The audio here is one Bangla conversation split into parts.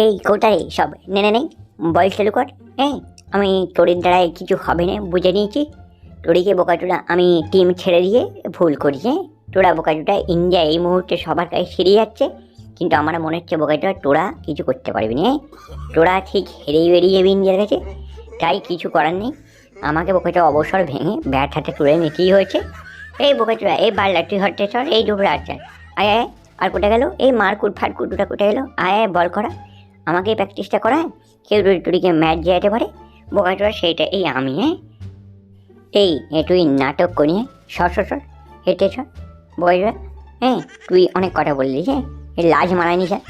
এই কোটারে সব? নেনে নেই বয়স চালু কর। হ্যাঁ আমি তোরের দ্বারায় কিছু হবে না, বুঝে নিয়েছি। তোরিকে বোকাচোরা আমি টিম ছেড়ে দিয়ে ভুল করি হ্যাঁ? তোরা বোকাচোটা ইন্ডিয়া এই মুহূর্তে সবার কাছে সেরে যাচ্ছে, কিন্তু আমার মনে হচ্ছে বোকাচোরা তোরা কিছু করতে পারবি না হ্যাঁ? তোরা ঠিক হেরেই বেরিয়ে যাবি ইন্ডিয়ার কাছে, তাই কিছু করার নেই। আমাকে বোকাচোরা অবসর ভেঙে ব্যাট হাতে তুলে নিতেই হয়েছে। এই বোকাচোরা এই বাল্লা তুই চল, এই ডুবরা আচ্ছা আয় আয় আর কোথায় গেল? এই মারকুট ফাটকুট ওটা কোথায় গেল? আয় আয়, বল করা। আমাকে প্র্যাকটিসটা করায়? কেউ টুরি টুরিকে ম্যাচ যেতে পারে বোকাচোরা সেইটা এই আমি হ্যাঁ? এই তুই নাটক করি হ্যাঁ সর সর সর, হেঁটে সর বয়রা হ্যাঁ? তুই অনেক কথা বললি হ্যাঁ? লাজ মারায়নি স্যার।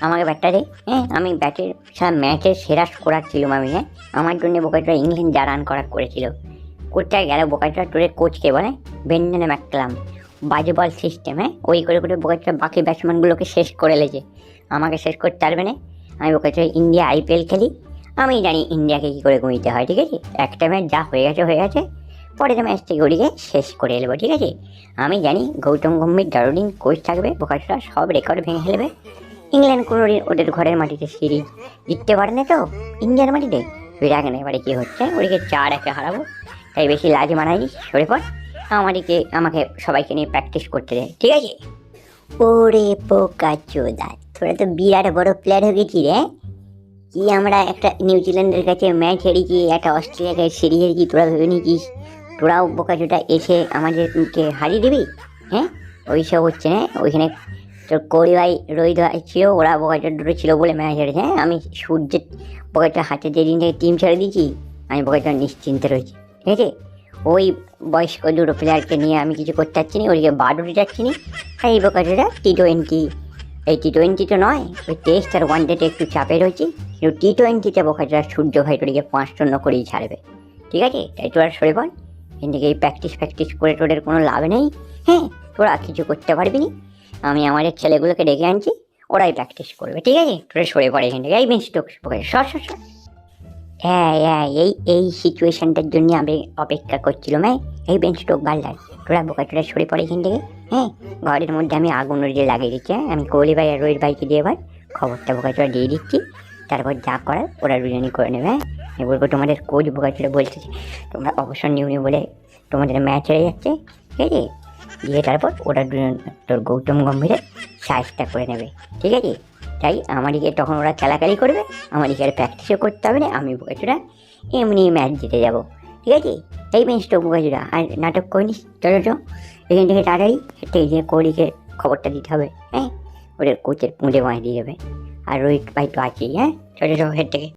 আমাকে ব্যাটটা দে হ্যাঁ? আমি ব্যাটের সারা ম্যাচের সেরা স্কোরার ছিলাম আমি হ্যাঁ? আমার জন্য বোকাচোরা ইংল্যান্ড যা রান করার করেছিল। কোথায় গেল বোকাচোরা তোরের কোচকে বলে? বেন্ডনে ম্যাকলাম বাজে বল সিস্টেম হ্যাঁ? ওই করে করে বোকাচোরা বাকি ব্যাটসম্যানগুলোকে শেষ করে লেছে আমাকে শেষ করতে পারবে না? আমি বোকাচোরা ইন্ডিয়া আইপিএল খেলি। আমি জানি ইন্ডিয়াকে কী করে ঘুমিতে হয়, ঠিক আছে? একটা ম্যাচ যা হয়ে গেছে হয়ে গেছে। পরের ম্যাচ থেকে ওদিকে শেষ করে এলবো, ঠিক আছে? আমি জানি গৌতম গম্ভীর দারুদিন কোচ থাকবে, বোকাচোরা, সব রেকর্ড ভেঙে ফেলবে। ইংল্যান্ড কোনো ওদের ঘরের মাটিতে সিরিজ জিততে পারে না তো? ইন্ডিয়ার মাটিতে? রাখ না এবারে কী হচ্ছে? ওদিকে চার একে হারাবো। তাই বেশি লাজ মানাই সরে পর আমাদেরকে, আমাকে সবাইকে নিয়ে প্র্যাকটিস করতে দেয় ঠিক আছে? ওরে পোকা চোদা তোরা তো বিরাট বড় প্লেয়ার হয়ে গেছি রে। কি আমরা একটা নিউজিল্যান্ডের কাছে ম্যাচ হেরেছি, একটা অস্ট্রেলিয়াকে সিরিজ হেরেছি, তোরা ভেবে নিয়েছিস? তোরাও বোকাচোটা এসে আমাদেরকে হারিয়ে দিবি? হ্যাঁ? ওইসব হচ্ছে না। ওইখানে তোর কোহলি ভাই, রোহিত ভাই ছিল, ওরা বোকাচোর দুটো ছিল বলে ম্যাচ হেরেছে। হ্যাঁ? আমি সূর্যের বোকাচোর হাতে যেদিন থেকে টিম ছেড়ে দিয়েছি, আমি বোকাচোর নিশ্চিন্তে রয়েছি। ঠিক আছে? ওই বয়স্ক দুটো প্লেয়ারকে নিয়ে আমি কিছু করতে পারছি না ওদিকে বারোটি যাচ্ছি না এই বোকাচোরা টি টোয়েন্টি এই টি টোয়েন্টি তো নয়, ওই টেস্ট আর ওয়ান ডেতে একটু চাপে রয়েছি, কিন্তু টি টোয়েন্টিতে বোকাচোরা সূর্য ভাই তোদিকে পাঁচ শূন্য করেই ছাড়বে। ঠিক আছে? তাই তোরা সরে পড়। থেকে এই প্র্যাকটিস প্র্যাকটিস করে তোদের কোনো লাভ নেই। হ্যাঁ তোরা কিছু করতে পারবি না। আমি আমাদের ছেলেগুলোকে ডেকে আনছি, ওরাই প্র্যাকটিস করবে। ঠিক আছে? তোরা সরে পড়ে এখান থেকে। এই সর সর সর। হ্যাঁ হ্যাঁ এই এই সিচুয়েশনটার জন্য আমি অপেক্ষা করছিলাম হ্যাঁ? এই বেঞ্চ টোক বাল্লার তোরা বোকা তোরা সরে পড়ে এখান থেকে হ্যাঁ? ঘরের মধ্যে আমি আগুন দিয়ে লাগিয়ে দিচ্ছি হ্যাঁ? আমি কোহলি ভাই আর রোহিত ভাইকে দিয়ে এবার খবরটা বোকা চোরা দিয়ে দিচ্ছি। তারপর যা করার ওরা দুজনই করে নেবে হ্যাঁ? আমি বলব তোমাদের কোচ বোকা চোরা বলছে তোমরা অবসর নিও নি বলে তোমাদের ম্যাচ হেরে যাচ্ছে, ঠিক আছে? দিয়ে তারপর ওরা দুজন তোর গৌতম গম্ভীরের সাইজটা করে নেবে, ঠিক আছে? তাই আমারই তখন ওরা খেলাখালি করবে আমার আর প্র্যাকটিসও করতে হবে না, আমি বোকাচুরা এমনি ম্যাচ জিতে যাব। ঠিক আছে? এই তো বোকাচুরা, আর নাটক করিস? চলো চো এখান থেকে তাড়াতাড়ি সেই যে কোহলিকে খবরটা দিতে হবে হ্যাঁ? ওদের কোচের পুঁজে বাঁধিয়ে যাবে আর রোহিত ভাই তো আছেই হ্যাঁ? চলো চো হেড থেকে।